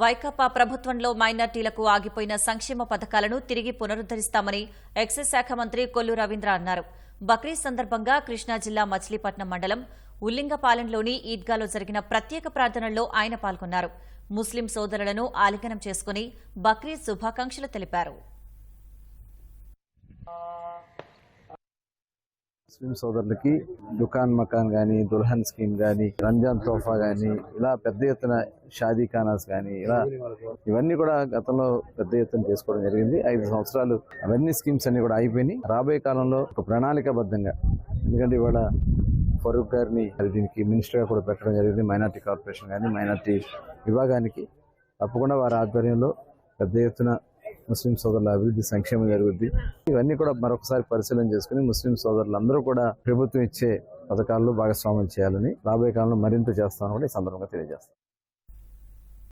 వైకాపా ప్రభుత్వంలో మైనార్టీలకు ఆగిపోయిన సంక్షేమ పథకాలను తిరిగి పునరుద్దరిస్తామని ఎక్సైజ్ శాఖ మంత్రి కొల్లు రవీంద్ర అన్నారు. బక్రీద్ సందర్భంగా కృష్ణా జిల్లా మచిలీపట్నం మండలం ఉల్లింగపాలెంలోని ఈద్గాలో జరిగిన ప్రత్యేక ప్రార్థనల్లో ఆయన పాల్గొన్నారు. ముస్లిం సోదరులను ఆలింగనం చేసుకుని బక్రీద్ శుభాకాంక్షలు తెలిపారు. ముస్లిం సోదరులకి దుకాన్ మకాన్ కానీ దుల్హన్ స్కీమ్ కానీ రంజాన్ తోఫా కానీ ఇలా పెద్ద ఎత్తున షాదీ ఖానాస్ కానీ ఇలా ఇవన్నీ కూడా గతంలో పెద్ద ఎత్తున చేసుకోవడం జరిగింది. ఐదు సంవత్సరాలు అవన్నీ స్కీమ్స్ అన్ని కూడా అయిపోయినాయి రాబోయే కాలంలో ఒక ప్రణాళికాబద్ధంగా ఎందుకంటే ఇవాళ ఫరూక్ గారిని దీనికి మినిస్టర్గా కూడా పెట్టడం జరిగింది మైనార్టీ కార్పొరేషన్ కానీ మైనార్టీ విభాగానికి. తప్పకుండా వారి ఆధ్వర్యంలో పెద్ద ఎత్తున ముస్లిం సోదరుల అభివృద్ధి సంక్షేమం జరుగుద్ది. ఇవన్నీ కూడా మరొకసారి పరిశీలన చేసుకుని ముస్లిం సోదరులందరూ కూడా ప్రభుత్వం ఇచ్చే పథకాల్లో భాగస్వామ్యం చేయాలని రాబోయే కాలంలో మరింత చేస్తామని కూడా ఈ సందర్భంగా తెలియజేస్తాం.